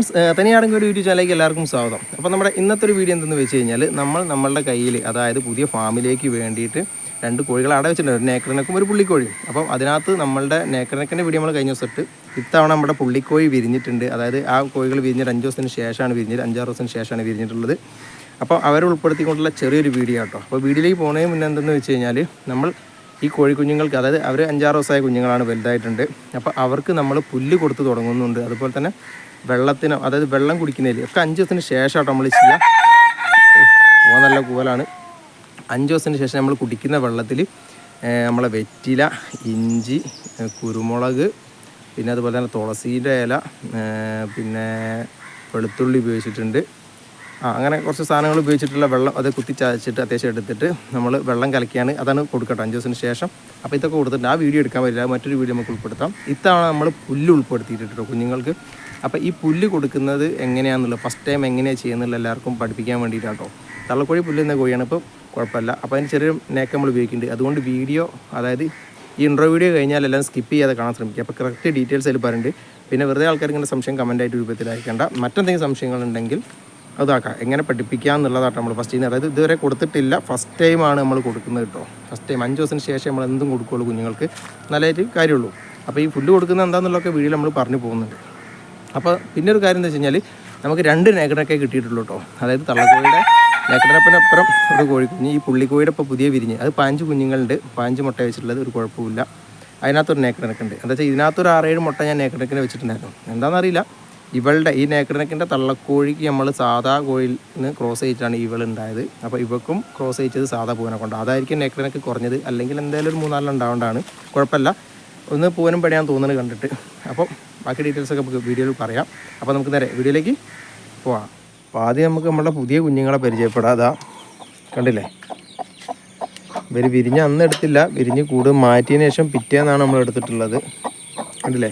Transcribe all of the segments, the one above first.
Friends തനിയാണെങ്കിൽ ഒരു YouTube ചാനലിലേക്ക് എല്ലാവർക്കും സ്വാഗതം. അപ്പോൾ നമ്മുടെ ഇന്നത്തെ ഒരു വീഡിയോ എന്തെന്ന് വെച്ച് കഴിഞ്ഞാൽ നമ്മൾ നമ്മളുടെ കയ്യിൽ അതായത് പുതിയ ഫാമിലേക്ക് വേണ്ടിയിട്ട് രണ്ട് കോഴികൾ അട വെച്ചിട്ടുണ്ട്. ഒരു നേക്കറിനക്കും ഒരു പുള്ളിക്കോഴിയും അപ്പം അതിനകത്ത് നമ്മളുടെ നേക്കറിനക്കിന്റെ വീഡിയോ നമ്മൾ കഴിഞ്ഞ ദിവസം ഇട്ട് ഇത്തവണ നമ്മുടെ പുള്ളിക്കോഴി വിരിഞ്ഞിട്ടുണ്ട്. അതായത് ആ കോഴികൾ വിരിഞ്ഞിട്ട് അഞ്ച് ദിവസത്തിന് ശേഷമാണ് വിരിഞ്ഞത് അഞ്ചാറ് ദിവസത്തിന് ശേഷമാണ് വിരിഞ്ഞിട്ടുള്ളത്. അപ്പോൾ അവരെ ഉൾപ്പെടുത്തിക്കൊണ്ടുള്ള ചെറിയൊരു വീഡിയോ കേട്ടോ. അപ്പോൾ വീഡിയോയിലേക്ക് പോകുന്നതിന് മുന്നേ എന്തെന്ന് വെച്ച് കഴിഞ്ഞാൽ നമ്മൾ ഈ കോഴിക്കുഞ്ഞുങ്ങൾക്ക് അതായത് അവർ അഞ്ചാറ് ദിവസമായ കുഞ്ഞുങ്ങളാണ് വലുതായിട്ടുണ്ട്. അപ്പോൾ അവർക്ക് നമ്മൾ പുല്ല് കൊടുത്ത് തുടങ്ങുന്നുണ്ട്. അതുപോലെ തന്നെ വെള്ളത്തിന് അതായത് വെള്ളം കുടിക്കുന്നതിൽ ഒക്കെ അഞ്ച് ദിവസത്തിന് ശേഷമാണ് നമ്മൾ ചെയ്യുക ഓ നല്ല കൂവലാണ്. അഞ്ച് ദിവസത്തിന് ശേഷം നമ്മൾ കുടിക്കുന്ന വെള്ളത്തിൽ നമ്മളെ വെറ്റില ഇഞ്ചി കുരുമുളക് പിന്നെ അതുപോലെ തന്നെ തുളസിയുടെ ഇല പിന്നെ വെളുത്തുള്ളി ഉപയോഗിച്ചിട്ടുണ്ട്. ആ അങ്ങനെ കുറച്ച് സാധനങ്ങൾ ഉപയോഗിച്ചിട്ടുള്ള വെള്ളം അത് കുത്തി ചതച്ചിട്ട് അത്യാവശ്യം എടുത്തിട്ട് നമ്മൾ വെള്ളം കലക്കിയാണ്. അതാണ് കൊടുക്കട്ടെ അഞ്ച് ദിവസത്തിന് ശേഷം. അപ്പോൾ ഇതൊക്കെ കൊടുത്തിട്ട് ആ വീഡിയോ എടുക്കാൻ പറ്റില്ല. മറ്റൊരു വീഡിയോ നമുക്ക് ഉൾപ്പെടുത്താം. ഇത്തവണ നമ്മൾ പുല്ല് ഉൾപ്പെടുത്തിയിട്ടോ കുഞ്ഞുങ്ങൾക്ക്. അപ്പോൾ ഈ പുല്ല് കൊടുക്കുന്നത് എങ്ങനെയാണെന്നുള്ളത് ഫസ്റ്റ് ടൈം എങ്ങനെയാണ് ചെയ്യുന്നുള്ള എല്ലാവർക്കും പഠിപ്പിക്കാൻ വേണ്ടിയിട്ടാട്ടോ. തള്ളക്കോഴി പുല്ല് എന്ന കോഴിയാണ് ഇപ്പോൾ കുഴപ്പമില്ല. അപ്പോൾ അതിന് ചെറിയ നേക്ക് നമ്മൾ ഉപയോഗിക്കുന്നുണ്ട്. അതുകൊണ്ട് വീഡിയോ അതായത് ഈ ഇൻട്രോ വീഡിയോ കഴിഞ്ഞാൽ എല്ലാം സ്കിപ്പ് ചെയ്യാതെ കാണാൻ ശ്രമിക്കുക. അപ്പോൾ കറക്റ്റ് ഡീറ്റെയിൽസ് അതിൽ പറയുന്നുണ്ട് പിന്നെ വെറുതെ ആൾക്കാർ ഇങ്ങനെ സംശയം കമന്റായിട്ട് രൂപത്തിൽ അയക്കേണ്ട മറ്റെന്തെങ്കിലും സംശയങ്ങളുണ്ടെങ്കിൽ അതാക്കാം. എങ്ങനെ പഠിപ്പിക്കുക എന്നുള്ളതാണ് നമ്മൾ ഫസ്റ്റ് ചെയ്യുന്നത്. അതായത് ഇതുവരെ കൊടുത്തിട്ടില്ല. ഫസ്റ്റ് ടൈമാണ് നമ്മൾ കൊടുക്കുന്നത് കേട്ടോ. ഫസ്റ്റ് ടൈം അഞ്ച് ദിവസത്തിന് ശേഷം നമ്മൾ എന്തും കൊടുക്കുകയുള്ളൂ കുഞ്ഞുങ്ങൾക്ക്. നല്ലതായിട്ട് കാര്യമുള്ളൂ. അപ്പോൾ ഈ ഫുഡ് കൊടുക്കുന്നത് എന്താണെന്നുള്ളതൊക്കെ വീഡിയോ നമ്മൾ പറഞ്ഞു പോകുന്നുണ്ട്. അപ്പോൾ പിന്നെ ഒരു കാര്യം എന്താ വെച്ച് കഴിഞ്ഞാൽ നമുക്ക് രണ്ട് നേക്കടൊക്കെ കിട്ടിയിട്ടുള്ളൂ കേട്ടോ അതായത് തള്ളക്കോഴിയുടെ നേക്കടപ്പിനപ്പുറം ഒരു കോഴിക്കുഞ്ഞ് ഈ പുള്ളിക്കോഴിയുടെ ഇപ്പോൾ പുതിയ വിരിഞ്ഞ്. അത് പാഞ്ച് കുഞ്ഞുങ്ങളുണ്ട്. പാഞ്ച് മുട്ട വെച്ചിട്ടുള്ളത് ഒരു കുഴപ്പമില്ല അതിനകത്തൊരു നേക്കടനക്കുണ്ട് എന്താ വെച്ചാൽ ഇതിനകത്തൊരു ആറേഴ് മുട്ട ഞാൻ നേക്കടനക്കിന് വെച്ചിട്ടുണ്ടായിരുന്നു. എന്താണെന്നറിയില്ല ഇവളുടെ ഈ നേക്കടനക്കിന്റെ തള്ളക്കോഴിക്ക് നമ്മൾ സാധാ കോഴിയിൽ നിന്ന് ക്രോസ് ചെയ്തിട്ടാണ് ഇവൾ ഉണ്ടായത് അപ്പോൾ ഇവക്കും ക്രോസ് ചെയ്യിച്ചത് സാധാ പൂവനെ കൊണ്ട് അതായിരിക്കും നേക്കടനക്ക് കുറഞ്ഞത്. അല്ലെങ്കിൽ എന്തായാലും ഒരു മൂന്നാലെണ്ണം ഉണ്ടാവേണ്ടതാണ് കുഴപ്പമില്ല. ഒന്ന് പൂവനും പണിയാൻ തോന്നുന്നത് കണ്ടിട്ട്. അപ്പം ബാക്കി ഡീറ്റെയിൽസ് ഒക്കെ നമുക്ക് വീഡിയോയിൽ പറയാം. അപ്പോൾ നമുക്ക് നേരെ വീഡിയോയിലേക്ക് പോവാം. അപ്പോൾ ആദ്യം നമുക്ക് നമ്മുടെ പുതിയ കുഞ്ഞുങ്ങളെ പരിചയപ്പെടാം. അതാ കണ്ടില്ലേ? ഇവർ വിരിഞ്ഞ് അന്ന് എടുത്തില്ല. വിരിഞ്ഞ് കൂട് മാറ്റിയതിന് ശേഷം പിറ്റേന്നാണ് നമ്മൾ എടുത്തിട്ടുള്ളത്. കണ്ടില്ലേ?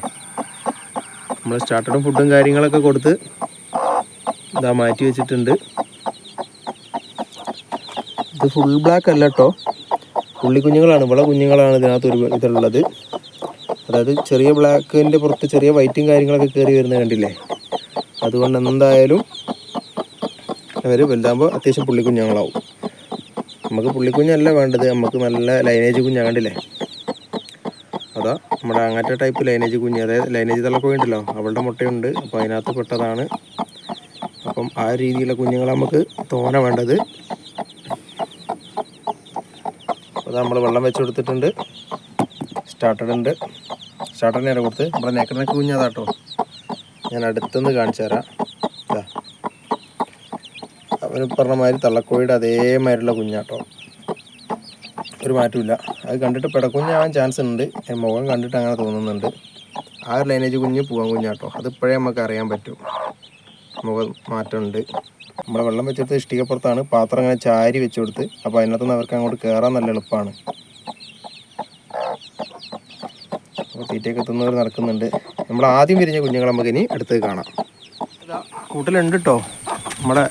നമ്മൾ സ്റ്റാർട്ടറും ഫുഡും കാര്യങ്ങളൊക്കെ കൊടുത്ത് ഇതാ മാറ്റി വെച്ചിട്ടുണ്ട്. ഇത് ഫുൾ ബ്ലാക്ക് അല്ല കേട്ടോ പുള്ളി കുഞ്ഞുങ്ങളാണ്. ഇവിടെ കുഞ്ഞുങ്ങളാണ് ഇതിനകത്ത് ഒരു ഇതുള്ളത് അതായത് ചെറിയ ബ്ലാക്കിന്റെ പുറത്ത് ചെറിയ വൈറ്റും കാര്യങ്ങളൊക്കെ കയറി വരുന്നത് കണ്ടില്ലേ? അതുകൊണ്ട് എന്തായാലും അവർ വലുതാകുമ്പോൾ അത്യാവശ്യം പുള്ളിക്കുഞ്ഞുങ്ങളാവും. നമുക്ക് പുള്ളിക്കുഞ്ഞല്ല വേണ്ടത്. നമുക്ക് നല്ല ലൈനേജ് കുഞ്ഞാ കണ്ടില്ലേ? അതാ നമ്മുടെ അങ്ങനത്തെ ടൈപ്പ് ലൈനേജ് കുഞ്ഞ്. അതായത് ലൈനേജ് തള്ളക്കോഴി ഉണ്ടല്ലോ അവളുടെ മുട്ടയുണ്ട്. അപ്പോൾ അതിനകത്ത് പെട്ടതാണ്. അപ്പം ആ രീതിയിലുള്ള കുഞ്ഞുങ്ങളെ നമുക്ക് തോന വേണ്ടത്. അപ്പോൾ നമ്മൾ വെള്ളം വെച്ച് കൊടുത്തിട്ടുണ്ട്. സ്റ്റാർട്ടഡ് ഉണ്ട്. സ്റ്റാർട്ടറിനെ കൊടുത്ത് നമ്മുടെ നെക്കറിനെ കുഞ്ഞതാട്ടോ. ഞാൻ അടുത്തുനിന്ന് കാണിച്ചു തരാം. അവന് പറഞ്ഞ മാതിരി തള്ളക്കോഴിയുടെ അതേമാതിരിയുള്ള കുഞ്ഞാട്ടോ. ഒരു മാറ്റമില്ല അത് കണ്ടിട്ട് പിടക്കുഞ്ഞാവാൻ ചാൻസ് ഉണ്ട്. മുഖം കണ്ടിട്ട് അങ്ങനെ തോന്നുന്നുണ്ട്. ആ ഒരു ലൈനേജ് കുഞ്ഞ് പൂവൻ കുഞ്ഞാട്ടോ. അതിപ്പോഴേ നമുക്ക് അറിയാൻ പറ്റും. മുഖം മാറ്റമുണ്ട്. നമ്മുടെ വെള്ളം വെച്ചെടുത്ത് ഇഷ്ടികപ്പുറത്താണ് പാത്രം അങ്ങനെ ചാരി വെച്ചു കൊടുത്ത്. അപ്പോൾ അതിനകത്തുനിന്ന് അവർക്ക് അങ്ങോട്ട് കയറാൻ നല്ല എളുപ്പമാണ് അപ്പോൾ തീറ്റയൊക്കെ എത്തുന്നവർ നടക്കുന്നുണ്ട്. നമ്മൾ ആദ്യം വിരിഞ്ഞ കുഞ്ഞുങ്ങളെ നമുക്ക് ഇനി അടുത്ത് കാണാം. കൂട്ടിലുണ്ട് കേട്ടോ നമ്മുടെ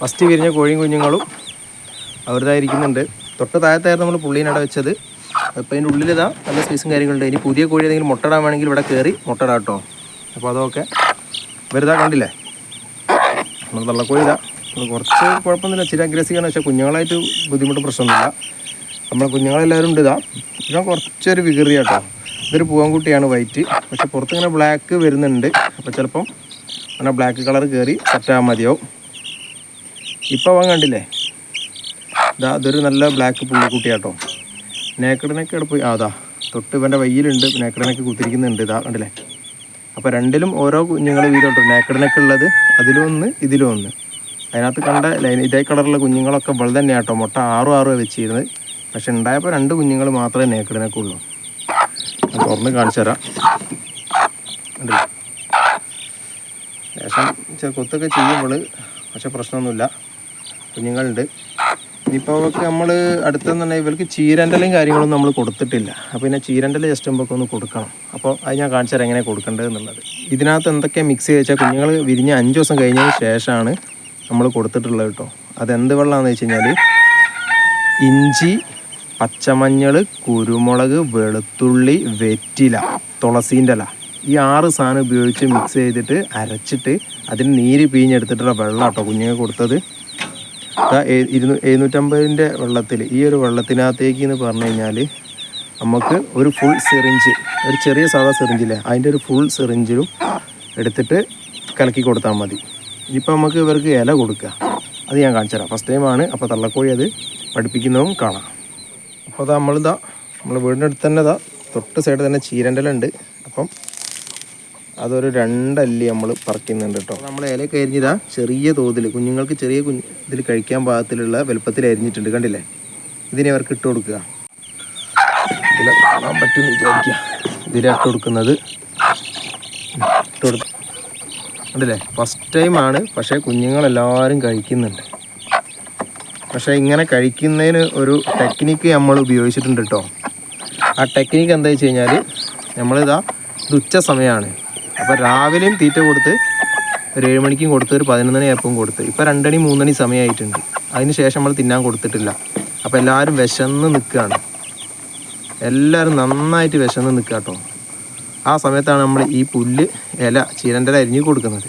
ഫസ്റ്റ് വിരിഞ്ഞ കോഴിയും കുഞ്ഞുങ്ങളും അവരുതായിരിക്കുന്നുണ്ട് തൊട്ട് താഴത്തായിരുന്നു നമ്മൾ പുള്ളീനട വെച്ചത്. അപ്പോൾ അതിന്റെ ഉള്ളിലിതാ നല്ല സ്പേസും കാര്യങ്ങളുണ്ട്. ഇനി പുതിയ കോഴി ഏതെങ്കിലും മുട്ടടാൻ വേണമെങ്കിൽ ഇവിടെ കയറി മുട്ടടാം കേട്ടോ അപ്പോൾ അതൊക്കെ വെറുതെ കണ്ടില്ലേ? നമ്മൾ തള്ളക്കോഴി ഇതാ. കുറച്ച് കുഴപ്പമൊന്നുമില്ല. ഇച്ചിരി അഗ്രസീവാന്ന് വെച്ചാൽ കുഞ്ഞുങ്ങളായിട്ട് ബുദ്ധിമുട്ട് പ്രശ്നമൊന്നുമില്ല. നമ്മൾ കുഞ്ഞുങ്ങളെല്ലാവരും ഉണ്ട് ഇതാ. ഇതാ കുറച്ചൊരു വികൃതി കേട്ടോ ഇതൊരു പൂവൻകുട്ടിയാണ് വൈറ്റ് പക്ഷെ പുറത്തിങ്ങനെ ബ്ലാക്ക് വരുന്നുണ്ട്. അപ്പോൾ ചിലപ്പം അങ്ങനെ ബ്ലാക്ക് കളർ കയറി സെറ്റാകാൻ മതിയാവും. ഇപ്പോൾ അവൻ കണ്ടില്ലേ? ഇതാ ഇതൊരു നല്ല ബ്ലാക്ക് പുള്ളിക്കുട്ടിയാട്ടോ. നേക്കടിനൊക്കെ എടുപ്പ് അതാ തൊട്ട് ഇവന്റെ വയ്യിലുണ്ട്. നേക്കടിനൊക്കെ കുത്തിരിക്കുന്നുണ്ട്. ഇതാ കണ്ടില്ലേ? അപ്പോൾ രണ്ടിലും ഓരോ കുഞ്ഞുങ്ങൾ വീതമുണ്ട് നേക്കടിനൊക്കെ ഉള്ളത് അതിലും ഒന്ന് ഇതിലും ഒന്ന്. അതിനകത്ത് കണ്ട ലൈൻ ഇതേ കളറുള്ള കുഞ്ഞുങ്ങളൊക്കെ ഇവിടെ തന്നെയാട്ടോ. മുട്ട ആറും ആറും വെച്ചിരുന്നത്. പക്ഷെ ഉണ്ടായപ്പോൾ രണ്ട് കുഞ്ഞുങ്ങൾ മാത്രമേ നേക്കടിനൊക്കെ ഉള്ളൂ. തുറന്ന് കാണിച്ചു തരാം. കണ്ടില്ലേ? ലേശം കൊത്തൊക്കെ ചെയ്യുമ്പോൾ പക്ഷെ പ്രശ്നമൊന്നുമില്ല. കുഞ്ഞുങ്ങളുണ്ട്. ഇനിയിപ്പോൾ അവർക്ക് നമ്മൾ അടുത്തെന്നുണ്ടെങ്കിൽ ഇവർക്ക് ചീരന്റെലയും കാര്യങ്ങളൊന്നും നമ്മൾ കൊടുത്തിട്ടില്ല. അപ്പോൾ പിന്നെ ചീരന്റെല ജസ്റ്റ് മുമ്പൊക്കെ ഒന്ന് കൊടുക്കണം. അപ്പോൾ അത് ഞാൻ കാണിച്ചു തരാം എങ്ങനെ കൊടുക്കേണ്ടത് എന്നുള്ളത്. ഇതിനകത്ത് എന്തൊക്കെ മിക്സ് ചെയ്ത് വെച്ചാൽ കുഞ്ഞുങ്ങൾ വിരിഞ്ഞ് അഞ്ച് ദിവസം കഴിഞ്ഞതിന് ശേഷമാണ് നമ്മൾ കൊടുത്തിട്ടുള്ളത് കേട്ടോ. അതെന്ത് വെള്ളമാണെന്ന് വെച്ച് കഴിഞ്ഞാൽ ഇഞ്ചി പച്ചമഞ്ഞൾ കുരുമുളക് വെളുത്തുള്ളി വെറ്റില തുളസീന്റെ ഇല ഈ ആറ് സാധനം ഉപയോഗിച്ച് മിക്സ് ചെയ്തിട്ട് അരച്ചിട്ട് അതിന് നീര് പിഴിഞ്ഞെടുത്തിട്ടുള്ള വെള്ളം കേട്ടോ കുഞ്ഞുങ്ങൾക്ക് കൊടുത്തത് ഇരുന്നൂ എഴുന്നൂറ്റമ്പതിന്റെ വെള്ളത്തിൽ ഈ ഒരു വെള്ളത്തിനകത്തേക്ക് എന്ന് പറഞ്ഞു കഴിഞ്ഞാൽ നമുക്ക് ഒരു ഫുൾ സിറിഞ്ച് ഒരു ചെറിയ സാധാ സിറിഞ്ചില്ലേ അതിന്റെ ഒരു ഫുൾ സിറിഞ്ചിലും എടുത്തിട്ട് കലക്കി കൊടുത്താൽ മതി. ഇനിയിപ്പോൾ നമുക്ക് ഇവർക്ക് ഇല കൊടുക്കുക അത് ഞാൻ കാണിച്ചു തരാം ഫസ്റ്റ് ടൈമാണ് അപ്പോൾ തള്ളക്കോഴി അത് പഠിപ്പിക്കുന്നതും കാണാം. അപ്പോൾ അത് നമ്മളിതാ നമ്മൾ വീടിന്റെ അടുത്ത് തന്നെ ഇതാ തൊട്ട് സൈഡ് തന്നെ ചീരണ്ടലുണ്ട് അപ്പം അതൊരു രണ്ടല്ലി നമ്മൾ പറിക്കുന്നുണ്ട് കേട്ടോ. നമ്മൾ ഇല കരിഞ്ഞിതാ ചെറിയ തോതിൽ കുഞ്ഞുങ്ങൾക്ക് ചെറിയ കുഞ്ഞ് ഇതിൽ കഴിക്കാൻ പാകത്തിലുള്ള വലുപ്പത്തിൽ അരിഞ്ഞിട്ടുണ്ട് കണ്ടില്ലേ? ഇതിനെ അവർക്ക് ഇട്ട് കൊടുക്കുക. ഇതിൽ കാണാൻ പറ്റുമെന്ന് വിചാരിക്കുക. ഇതിലെ ഇട്ട് കൊടുക്കുന്നത്. ഇട്ട് കൊടുക്കുക കണ്ടില്ലേ? ഫസ്റ്റ് ടൈമാണ് പക്ഷേ കുഞ്ഞുങ്ങളെല്ലാവരും കഴിക്കുന്നുണ്ട്. പക്ഷേ ഇങ്ങനെ കഴിക്കുന്നതിന് ഒരു ടെക്നിക്ക് നമ്മൾ ഉപയോഗിച്ചിട്ടുണ്ട് കേട്ടോ ആ ടെക്നിക്ക് എന്താ വെച്ച് കഴിഞ്ഞാൽ നമ്മളിതാ ഇത് ഉച്ച സമയമാണ്. അപ്പോൾ രാവിലെയും തീറ്റ കൊടുത്ത് ഒരു ഏഴ് മണിക്കും കൊടുത്ത് ഒരു പതിനൊന്നണി ആയപ്പം കൊടുത്ത്. ഇപ്പോൾ രണ്ടണി മൂന്നണി സമയമായിട്ടുണ്ട് അതിന് ശേഷം നമ്മൾ തിന്നാൻ കൊടുത്തിട്ടില്ല. അപ്പോൾ എല്ലാവരും വിശന്ന് നിൽക്കുകയാണ് എല്ലാവരും നന്നായിട്ട് വിശന്ന് നിൽക്കുക കേട്ടോ ആ സമയത്താണ് നമ്മൾ ഈ പുല്ല് ഇല ചീരന്റെ ഇല അരിഞ്ഞ് കൊടുക്കുന്നത്.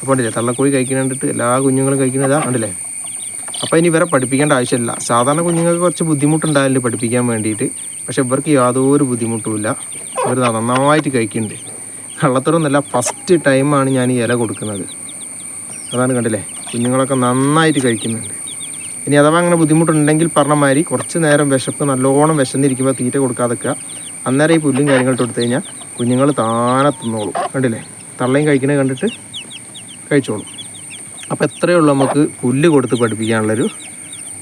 അപ്പോൾ ഉണ്ടല്ലേ തള്ളക്കോഴി കഴിക്കുന്നുണ്ടിട്ട് എല്ലാ കുഞ്ഞുങ്ങളും കഴിക്കുന്നതാ കണ്ടില്ലേ? അപ്പോൾ ഇനി ഇവരെ പഠിപ്പിക്കേണ്ട ആവശ്യമില്ല. സാധാരണ കുഞ്ഞുങ്ങൾക്ക് കുറച്ച് ബുദ്ധിമുട്ടുണ്ടാവില്ല പഠിപ്പിക്കാൻ വേണ്ടിയിട്ട്. പക്ഷേ ഇവർക്ക് യാതൊരു ബുദ്ധിമുട്ടുമില്ല. ഇവർ നന്നായിട്ട് കഴിക്കുന്നുണ്ട്. കള്ളത്തരമൊന്നുമല്ല ഫസ്റ്റ് ടൈമാണ് ഞാൻ ഈ ഇല കൊടുക്കുന്നത്. അതാണ് കണ്ടില്ലേ? കുഞ്ഞുങ്ങളൊക്കെ നന്നായിട്ട് കഴിക്കുന്നുണ്ട്. ഇനി അഥവാ അങ്ങനെ ബുദ്ധിമുട്ടുണ്ടെങ്കിൽ പറഞ്ഞ മാതിരി കുറച്ച് നേരം വിശപ്പ് നല്ലോണം വിശന്നിരിക്കുമ്പോൾ തീറ്റ കൊടുക്കാതൊക്കെ അന്നേരം ഈ പുല്ലും കാര്യങ്ങളും കൊടുത്തു കഴിഞ്ഞാൽ കുഞ്ഞുങ്ങൾ താനെ തിന്നോളും. കണ്ടില്ലേ? തള്ളയും കഴിക്കണേ കണ്ടിട്ട് കഴിച്ചോളും. അപ്പോൾ എത്രയേ ഉള്ളൂ നമുക്ക് പുല്ല് കൊടുത്ത് പഠിപ്പിക്കാനുള്ളൊരു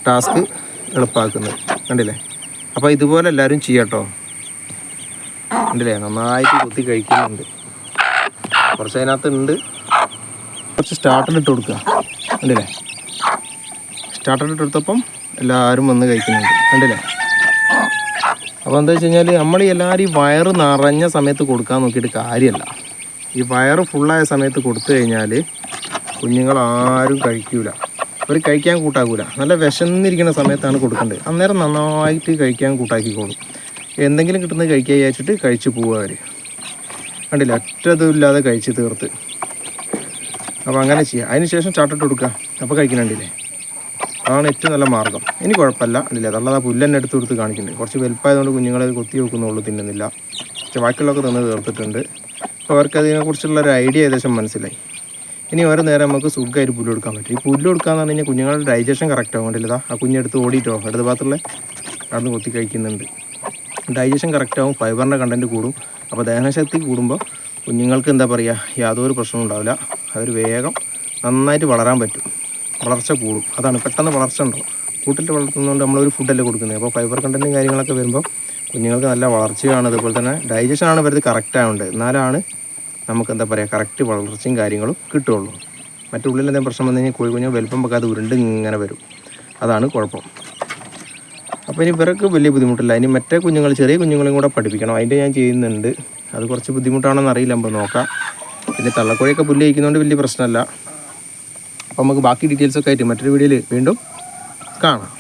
ടാസ്ക് എളുപ്പമാക്കുന്നത് കണ്ടില്ലേ? അപ്പോൾ ഇതുപോലെ എല്ലാവരും ചെയ്യട്ടോ കണ്ടില്ലേ? നന്നായിട്ട് കുത്തി കഴിക്കുന്നുണ്ട്. കുറച്ച് അതിനകത്ത് ഉണ്ട് കുറച്ച് സ്റ്റാർട്ടർ ഇട്ട് കൊടുക്കുക. കണ്ടില്ലേ? സ്റ്റാർട്ടർ ഇട്ട് കൊടുത്തപ്പം എല്ലാവരും വന്ന് കഴിക്കുന്നുണ്ട്. കണ്ടില്ലേ? അപ്പോൾ എന്താ വെച്ച് കഴിഞ്ഞാൽ നമ്മൾ എല്ലാവരും ഈ വയറ് നിറഞ്ഞ സമയത്ത് കൊടുക്കാൻ നോക്കിയിട്ട് കാര്യമല്ല. ഈ വയറ് ഫുള്ളായ സമയത്ത് കൊടുത്തു കഴിഞ്ഞാൽ കുഞ്ഞുങ്ങൾ ആരും കഴിക്കൂല. അവർ കഴിക്കാൻ കൂട്ടാക്കൂല. നല്ല വിശന്നിരിക്കുന്ന സമയത്താണ് കൊടുക്കേണ്ടത് അന്നേരം നന്നായിട്ട് കഴിക്കാൻ കൂട്ടാക്കിക്കോളും. എന്തെങ്കിലും കിട്ടുന്നത് കഴിക്കാൻ വിചാരിച്ചിട്ട് കഴിച്ചു പോവുക അവർ കണ്ടില്ല? ഒറ്റതുമില്ലാതെ കഴിച്ച് തീർത്ത്. അപ്പോൾ അങ്ങനെ ചെയ്യുക അതിന് ശേഷം ചാട്ടിട്ട് കൊടുക്കുക. അപ്പോൾ കഴിക്കുന്നുണ്ടില്ലേ? അതാണ് ഏറ്റവും നല്ല മാർഗം. ഇനി കുഴപ്പമില്ല. ഇല്ല ആ പുല്ലെന്നെ എടുത്ത് കൊടുത്ത് കാണിക്കുന്നുണ്ട്. കുറച്ച് വലുപ്പമായതുകൊണ്ട് കുഞ്ഞുങ്ങളെ കൊത്തി വെക്കുന്നുള്ളൂ തിന്നുന്നില്ല. പക്ഷെ ബാക്കിയുള്ളതൊക്കെ തിന്ന് തീർത്തിട്ടുണ്ട്. അപ്പോൾ അവർക്ക് അതിനെക്കുറിച്ചുള്ള ഒരു ഐഡിയ ഏകദേശം മനസ്സിലായി. ഇനി ഓരോ നേരം നമുക്ക് സുഖമായിട്ട് പുല്ല് കൊടുക്കാൻ പറ്റും. ഈ പുല്ല് കൊടുക്കാന്ന് പറഞ്ഞു കഴിഞ്ഞാൽ കുഞ്ഞുങ്ങളുടെ ഡൈജഷൻ കറക്റ്റ് ആവും കണ്ടില്ലതാ ആ കുഞ്ഞെടുത്ത് ഓടിയിട്ടോ? ഇടത് ഭാഗത്തുള്ള കടന്ന് കൊത്തി കഴിക്കുന്നുണ്ട്. ഡൈജഷൻ കറക്റ്റ് ആവും ഫൈബറിന്റെ കണ്ടന്റ് കൂടും. അപ്പോൾ ദഹനശക്തി കൂടുമ്പോൾ കുഞ്ഞുങ്ങൾക്ക് എന്താ പറയുക യാതൊരു പ്രശ്നവും ഉണ്ടാവില്ല. അവർ വേഗം നന്നായിട്ട് വളരാൻ പറ്റും. വളർച്ച കൂടും. അതാണ് പെട്ടെന്ന് വളർച്ച ഉണ്ടാവും. കൂട്ടിൽ വളർത്തുന്നതുകൊണ്ട് നമ്മളൊരു ഫുഡല്ലേ കൊടുക്കുന്നത്. അപ്പോൾ ഫൈബർ കണ്ടന്റും കാര്യങ്ങളൊക്കെ വരുമ്പോൾ കുഞ്ഞുങ്ങൾക്ക് നല്ല വളർച്ചയാണ്. അതുപോലെ തന്നെ ഡൈജഷനാണ് വരുന്നത് കറക്റ്റ് ആവേണ്ടത് എന്നാലാണ് നമുക്ക് എന്താ പറയുക കറക്റ്റ് വളർച്ചയും കാര്യങ്ങളും കിട്ടുള്ളൂ മറ്റുള്ളിൽ എന്തെങ്കിലും പ്രശ്നം വന്നു കഴിഞ്ഞാൽ കോഴി കുഞ്ഞ് വലുപ്പം വെക്കാതെ ഉരുണ്ട് ഇങ്ങനെ വരും. അതാണ് കുഴപ്പം. അപ്പോൾ ഇനി ഇവർക്ക് വലിയ ബുദ്ധിമുട്ടില്ല. ഇനി മറ്റേ കുഞ്ഞുങ്ങൾ ചെറിയ കുഞ്ഞുങ്ങളെയും കൂടെ പഠിപ്പിക്കണം. അതിന്റെ ഞാൻ ചെയ്യുന്നുണ്ട്. അത് കുറച്ച് ബുദ്ധിമുട്ടാണെന്ന് അറിയില്ല അപ്പോൾ നോക്കാം. പിന്നെ തള്ളക്കോഴിയൊക്കെ പുല്ല് കഴിക്കുന്നതുകൊണ്ട് വലിയ പ്രശ്നമല്ല. അപ്പോൾ നമുക്ക് ബാക്കി ഡീറ്റെയിൽസൊക്കെ ആയിട്ട് മറ്റൊരു വീഡിയോയിൽ വീണ്ടും കാണാം.